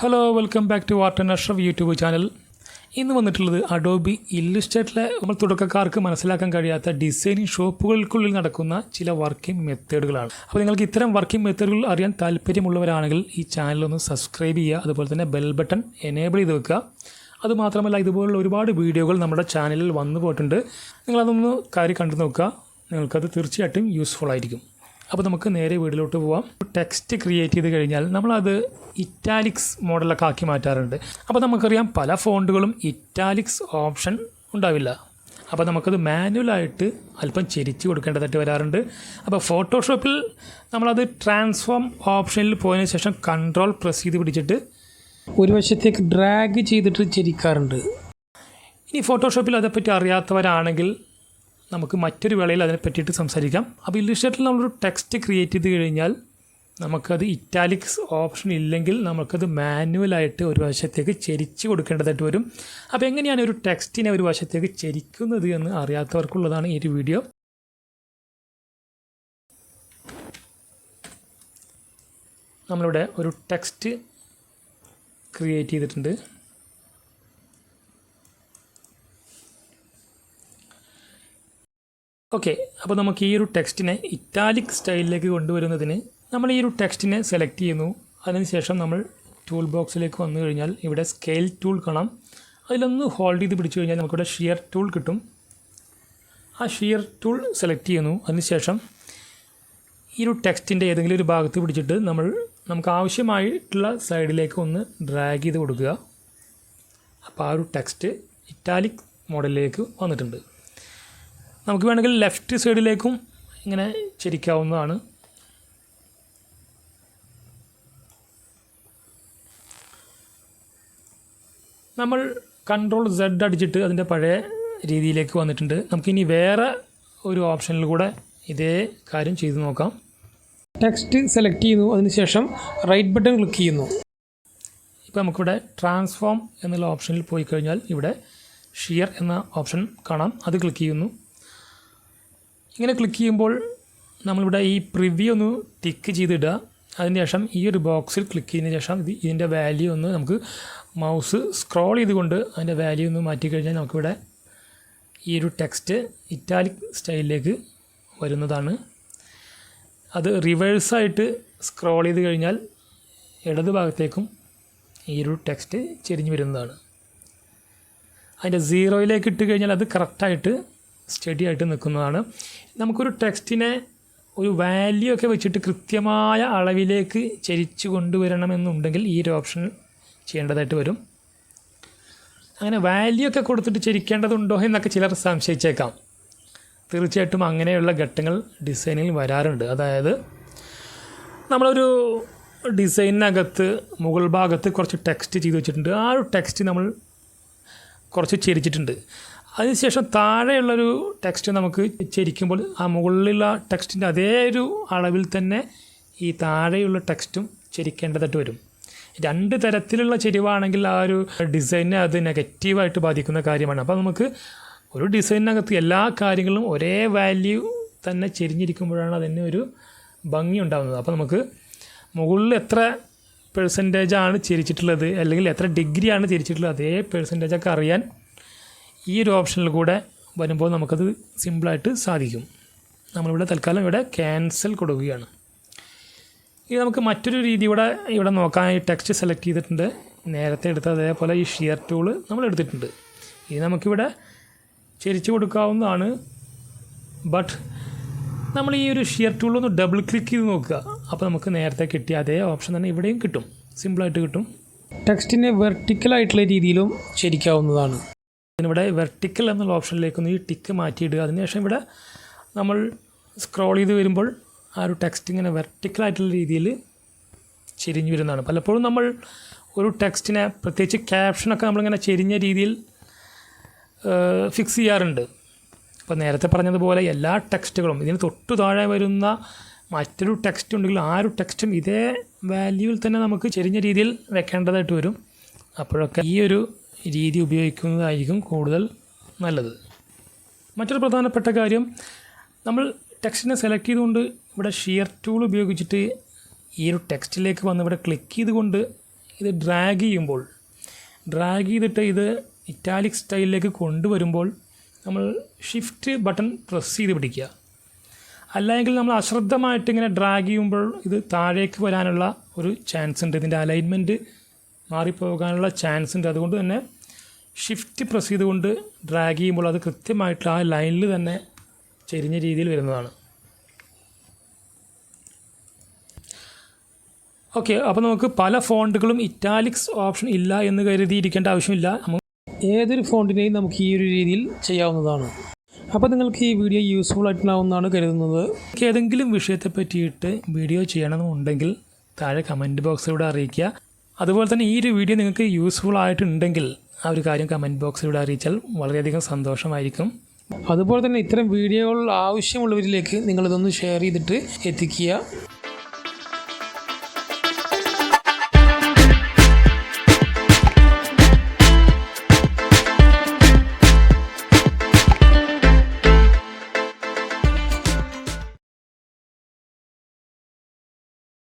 Hello welcome back to വാർട്ടൻ Ashraf YouTube channel ഇന്ന് വന്നിട്ടുള്ളത് അഡോബി ഇല്ലുസ്റ്റേറ്റിലെ നമ്മൾ തുടക്കക്കാർക്ക് മനസ്സിലാക്കാൻ കഴിയാത്ത ഡിസൈനിങ് ഷോപ്പുകൾക്കുള്ളിൽ നടക്കുന്ന ചില വർക്കിംഗ് മെത്തേഡുകളാണ് അപ്പോൾ നിങ്ങൾക്ക് ഇത്തരം വർക്കിംഗ് മെത്തേഡുകൾ അറിയാൻ താല്പര്യമുള്ളവരാണെങ്കിൽ ഈ ചാനൽ ഒന്ന് സബ്സ്ക്രൈബ് ചെയ്യുക അതുപോലെ തന്നെ ബെൽ ബട്ടൺ എനേബിൾ ചെയ്ത് വെക്കുക. അതുമാത്രമല്ല ഇതുപോലുള്ള ഒരുപാട് വീഡിയോകൾ നമ്മുടെ ചാനലിൽ വന്നു പോയിട്ടുണ്ട്. നിങ്ങളതൊന്ന് കാര്യം കണ്ടു നോക്കുക. നിങ്ങൾക്കത് തീർച്ചയായിട്ടും യൂസ്ഫുൾ ആയിരിക്കും. അപ്പോൾ നമുക്ക് നേരെ വീട്ടിലോട്ട് പോവാം. ടെക്സ്റ്റ് ക്രിയേറ്റ് ചെയ്ത് കഴിഞ്ഞാൽ നമ്മളത് ഇറ്റാലിക്സ് മോഡലൊക്കെ ആക്കി മാറ്റാറുണ്ട്. അപ്പോൾ നമുക്കറിയാം പല ഫോണ്ടുകളും ഇറ്റാലിക്സ് ഓപ്ഷൻ ഉണ്ടാവില്ല. അപ്പോൾ നമുക്കത് മാനുവലായിട്ട് അല്പം ചെരിച്ച് കൊടുക്കേണ്ടതായിട്ട് വരാറുണ്ട്. അപ്പോൾ ഫോട്ടോഷോപ്പിൽ നമ്മളത് ട്രാൻസ്ഫോം ഓപ്ഷനിൽ പോയതിന് ശേഷം കൺട്രോൾ പ്രസ് ചെയ്ത് പിടിച്ചിട്ട് ഒരു വശത്തേക്ക് ഡ്രാഗ് ചെയ്തിട്ട് ചെരിക്കാറുണ്ട്. ഇനി ഫോട്ടോഷോപ്പിൽ അതേപ്പറ്റി അറിയാത്തവരാണെങ്കിൽ നമുക്ക് മറ്റൊരു വേളയിൽ അതിനെ പറ്റിയിട്ട് സംസാരിക്കാം. അപ്പോൾ ഇല്ലുസ്ട്രേറ്ററിൽ നമ്മളൊരു ടെക്സ്റ്റ് ക്രിയേറ്റ് ചെയ്ത് കഴിഞ്ഞാൽ നമുക്കത് ഇറ്റാലിക്സ് ഓപ്ഷൻ ഇല്ലെങ്കിൽ നമുക്കത് മാനുവലായിട്ട് ഒരു വശത്തേക്ക് ചരിച്ച് കൊടുക്കേണ്ടതായിട്ട് വരും. അപ്പോൾ എങ്ങനെയാണ് ഒരു ടെക്സ്റ്റിനെ ഒരു വശത്തേക്ക് ചരിക്കുന്നത് എന്ന് അറിയാത്തവർക്കുള്ളതാണ് ഈ ഒരു വീഡിയോ നമ്മളിവിടെ ഒരു ടെക്സ്റ്റ് ക്രിയേറ്റ് ചെയ്തിട്ടുണ്ട്. ഓക്കെ അപ്പോൾ നമുക്ക് ഈ ഒരു ടെക്സ്റ്റിനെ ഇറ്റാലിക് സ്റ്റൈലിലേക്ക് കൊണ്ടുവരുന്നതിന് നമ്മൾ ഈ ഒരു ടെക്സ്റ്റിനെ സെലക്ട് ചെയ്യുന്നു. അതിനുശേഷം നമ്മൾ ടൂൾ ബോക്സിലേക്ക് വന്നു കഴിഞ്ഞാൽ ഇവിടെ സ്കെയിൽ ടൂൾ കാണാം. അതിലൊന്ന് ഹോൾഡ് ചെയ്ത് പിടിച്ചു കഴിഞ്ഞാൽ നമുക്കിവിടെ ഷിയർ ടൂൾ കിട്ടും. ആ ഷിയർ ടൂൾ സെലക്ട് ചെയ്യുന്നു. അതിനുശേഷം ഈ ഒരു ടെക്സ്റ്റിന്റെ ഏതെങ്കിലും ഒരു ഭാഗത്ത് പിടിച്ചിട്ട് നമ്മൾ നമുക്ക് ആവശ്യമായിട്ടുള്ള സൈഡിലേക്ക് ഒന്ന് ഡ്രാഗ് ചെയ്ത് കൊടുക്കുക. അപ്പോൾ ആ ഒരു ടെക്സ്റ്റ് ഇറ്റാലിക് മോഡലിലേക്ക് വന്നിട്ടുണ്ട്. നമുക്ക് വേണമെങ്കിൽ ലെഫ്റ്റ് സൈഡിലേക്കും ഇങ്ങനെ ചരിക്കാവുന്നതാണ്. നമ്മൾ കൺട്രോൾ സെഡ് അടിച്ചിട്ട് അതിന്റെ പഴയ രീതിയിലേക്ക് വന്നിട്ടുണ്ട്. നമുക്കിനി വേറെ ഒരു ഓപ്ഷനിൽ കൂടെ ഇതേ കാര്യം ചെയ്തു നോക്കാം. ടെക്സ്റ്റ് സെലക്ട് ചെയ്യുന്നു. അതിനുശേഷം റൈറ്റ് ബട്ടൺ ക്ലിക്ക് ചെയ്യുന്നു. ഇപ്പോൾ നമുക്കിവിടെ ട്രാൻസ്ഫോം എന്നുള്ള ഓപ്ഷനിൽ പോയി കഴിഞ്ഞാൽ ഇവിടെ ഷിയർ എന്ന ഓപ്ഷൻ കാണാം. അത് ക്ലിക്ക് ചെയ്യുന്നു. ഇങ്ങനെ ക്ലിക്ക് ചെയ്യുമ്പോൾ നമ്മളിവിടെ ഈ പ്രിവ്യൂ ഒന്ന് ടിക്ക് ചെയ്തിടുക. അതിന് ശേഷം ഈ ഒരു ബോക്സിൽ ക്ലിക്ക് ചെയ്തതിന് ശേഷം ഇത് ഇതിന്റെ വാല്യൂ ഒന്ന് നമുക്ക് മൗസ് സ്ക്രോൾ ചെയ്തുകൊണ്ട് അതിന്റെ വാല്യൂ ഒന്ന് മാറ്റി കഴിഞ്ഞാൽ നമുക്കിവിടെ ഈ ഒരു ടെക്സ്റ്റ് ഇറ്റാലിക് സ്റ്റൈലിലേക്ക് വരുന്നതാണ്. അത് റിവേഴ്സായിട്ട് സ്ക്രോൾ ചെയ്ത് കഴിഞ്ഞാൽ ഇടത് ഭാഗത്തേക്കും ഈ ഒരു ടെക്സ്റ്റ് ചെരിഞ്ഞ് വരുന്നതാണ്. അതിന്റെ സീറോയിലേക്ക് ഇട്ട് കഴിഞ്ഞാൽ അത് കറക്റ്റായിട്ട് സ്റ്റഡി ആയിട്ട് നിൽക്കുന്നതാണ്. നമുക്കൊരു ടെക്സ്റ്റിനെ ഒരു വാല്യൂ ഒക്കെ വെച്ചിട്ട് കൃത്യമായ അളവിലേക്ക് ചരിച്ചു കൊണ്ടുവരണമെന്നുണ്ടെങ്കിൽ ഈ ഒരു ഓപ്ഷൻ ചെയ്യേണ്ടതായിട്ട് വരും. അങ്ങനെ വാല്യൂ ഒക്കെ കൊടുത്തിട്ട് ചരിക്കേണ്ടതുണ്ടോ എന്നൊക്കെ ചിലർ സംശയിച്ചേക്കാം. തീർച്ചയായിട്ടും അങ്ങനെയുള്ള ഘട്ടങ്ങൾ ഡിസൈനിൽ വരാറുണ്ട്. അതായത് നമ്മളൊരു ഡിസൈനിനകത്ത് മുകൾ ഭാഗത്ത് കുറച്ച് ടെക്സ്റ്റ് ചെയ്തു വെച്ചിട്ടുണ്ട്. ആ ഒരു ടെക്സ്റ്റ് നമ്മൾ കുറച്ച് ചെരിച്ചിട്ടുണ്ട്. അതിനുശേഷം താഴെയുള്ളൊരു ടെക്സ്റ്റ് നമുക്ക് ചരിക്കുമ്പോൾ ആ മുകളിലുള്ള ടെക്സ്റ്റിന്റെ അതേ ഒരു അളവിൽ തന്നെ ഈ താഴെയുള്ള ടെക്സ്റ്റും ചരിക്കേണ്ടതായിട്ട് വരും. രണ്ട് തരത്തിലുള്ള ചെരിവാണെങ്കിൽ ആ ഒരു ഡിസൈനെ അത് നെഗറ്റീവായിട്ട് ബാധിക്കുന്ന കാര്യമാണ്. അപ്പോൾ നമുക്ക് ഒരു ഡിസൈനകത്ത് എല്ലാ കാര്യങ്ങളും ഒരേ വാല്യൂ തന്നെ ചെരിഞ്ഞിരിക്കുമ്പോഴാണ് അതിന് ഒരു ഭംഗി ഉണ്ടാകുന്നത് അപ്പോൾ നമുക്ക് മുകളിൽ എത്ര പെർസെന്റേജാണ് ചിരിച്ചിട്ടുള്ളത് അല്ലെങ്കിൽ എത്ര ഡിഗ്രിയാണ് ചിരിച്ചിട്ടുള്ളത് അതേ പെർസെന്റേജൊക്കെ അറിയാൻ ഈ ഒരു ഓപ്ഷനിൽ കൂടെ വരുമ്പോൾ നമുക്കത് സിമ്പിളായിട്ട് സാധിക്കും. നമ്മളിവിടെ തൽക്കാലം ഇവിടെ ക്യാൻസൽ കൊടുക്കുകയാണ്. ഇനി നമുക്ക് മറ്റൊരു രീതി ഇവിടെ ഇവിടെ നോക്കാൻ ഈ ടെക്സ്റ്റ് സെലക്ട് ചെയ്തിട്ടുണ്ട്. നേരത്തെ എടുത്ത അതേപോലെ ഈ ഷിയർ ടൂൾ നമ്മൾ എടുത്തിട്ടുണ്ട്. ഇനി നമുക്കിവിടെ ചരിച്ചു കൊടുക്കാവുന്നതാണ്. ബട്ട് നമ്മൾ ഈ ഒരു ഷിയർ ടൂൾ ഒന്ന് ഡബിൾ ക്ലിക്ക് ചെയ്ത് നോക്കുക. അപ്പോൾ നമുക്ക് നേരത്തെ കിട്ടിയ അതേ ഓപ്ഷൻ തന്നെ ഇവിടെയും കിട്ടും. സിമ്പിളായിട്ട് കിട്ടും. ടെക്സ്റ്റിനെ വെർട്ടിക്കലായിട്ടുള്ള രീതിയിലും ശരിക്കാവുന്നതാണ് ഇതിനിവിടെ വെർട്ടിക്കൽ എന്നുള്ള ഓപ്ഷനിലേക്കൊന്ന് ഈ ടിക്ക് മാറ്റിയിടുക. അതിനുശേഷം ഇവിടെ നമ്മൾ സ്ക്രോൾ ചെയ്ത് വരുമ്പോൾ ആ ഒരു ടെക്സ്റ്റ് ഇങ്ങനെ വെർട്ടിക്കലായിട്ടുള്ള രീതിയിൽ ചെരിഞ്ഞു വരുന്നതാണ്. പലപ്പോഴും നമ്മൾ ഒരു ടെക്സ്റ്റിനെ പ്രത്യേകിച്ച് ക്യാപ്ഷനൊക്കെ നമ്മളിങ്ങനെ ചെരിഞ്ഞ രീതിയിൽ ഫിക്സ് ചെയ്യാറുണ്ട്. അപ്പോൾ നേരത്തെ പറഞ്ഞതുപോലെ എല്ലാ ടെക്സ്റ്റുകളും ഇതിന് തൊട്ടു താഴെ വരുന്ന മറ്റൊരു ടെക്സ്റ്റ് ഉണ്ടെങ്കിൽ ആ ഒരു ടെക്സ്റ്റും ഇതേ വാല്യൂവിൽ തന്നെ നമുക്ക് ചെരിഞ്ഞ രീതിയിൽ വെക്കേണ്ടതായിട്ട് വരും. അപ്പോഴൊക്കെ ഈ ഒരു രീതി ഉപയോഗിക്കുന്നതായിരിക്കും കൂടുതൽ നല്ലത്. മറ്റൊരു പ്രധാനപ്പെട്ട കാര്യം നമ്മൾ ടെക്സ്റ്റിനെ സെലക്ട് ചെയ്തുകൊണ്ട് ഇവിടെ ഷിയർ ടൂൾ ഉപയോഗിച്ചിട്ട് ഈ ഒരു ടെക്സ്റ്റിലേക്ക് വന്ന് ഇവിടെ ക്ലിക്ക് ചെയ്തുകൊണ്ട് ഇത് ഡ്രാഗ് ചെയ്യുമ്പോൾ ഡ്രാഗ് ചെയ്തിട്ട് ഇത് ഇറ്റാലിക് സ്റ്റൈലിലേക്ക് കൊണ്ടുവരുമ്പോൾ നമ്മൾ ഷിഫ്റ്റ് ബട്ടൺ പ്രസ് ചെയ്ത് പിടിക്കുക. അല്ലെങ്കിൽ നമ്മൾ അശ്രദ്ധമായിട്ട് ഇങ്ങനെ ഡ്രാഗ് ചെയ്യുമ്പോൾ ഇത് താഴേക്ക് വരാനുള്ള ഒരു ചാൻസ് ഉണ്ട്. ഇതിന്റെ അലൈൻമെന്റ് മാറിപ്പോകാനുള്ള ചാൻസ് ഉണ്ട് അതുകൊണ്ട് തന്നെ ഷിഫ്റ്റ് പ്രസ് ചെയ്തുകൊണ്ട് ഡ്രാഗ് ചെയ്യുമ്പോൾ അത് കൃത്യമായിട്ട് ആ ലൈനിൽ തന്നെ ചെരിഞ്ഞ രീതിയിൽ വരുന്നതാണ്. ഓക്കെ അപ്പോൾ നമുക്ക് പല ഫോണ്ടുകളും ഇറ്റാലിക്സ് ഓപ്ഷൻ ഇല്ല എന്ന് കരുതിയിരിക്കേണ്ട ആവശ്യമില്ല. ഏതൊരു ഫോണ്ടിനെയും നമുക്ക് ഈ ഒരു രീതിയിൽ ചെയ്യാവുന്നതാണ്. അപ്പോൾ നിങ്ങൾക്ക് ഈ വീഡിയോ യൂസ്ഫുൾ ആയിട്ടുണ്ടാവുമെന്നാണ് കരുതുന്നത്. ഏതെങ്കിലും വിഷയത്തെ പറ്റിയിട്ട് വീഡിയോ ചെയ്യണമെന്നുണ്ടെങ്കിൽ താഴെ കമന്റ് ബോക്സിലൂടെ അറിയിക്കുക. അതുപോലെ തന്നെ ഈ ഒരു വീഡിയോ നിങ്ങൾക്ക് യൂസ്ഫുൾ ആയിട്ടുണ്ടെങ്കിൽ ആ ഒരു കാര്യം കമന്റ് ബോക്സിലൂടെ അറിയിച്ചാൽ വളരെയധികം സന്തോഷമായിരിക്കും. അതുപോലെ തന്നെ ഇത്തരം വീഡിയോകൾ ആവശ്യമുള്ളവരിലേക്ക് നിങ്ങളിതൊന്ന് ഷെയർ ചെയ്തിട്ട് എത്തിക്കുക.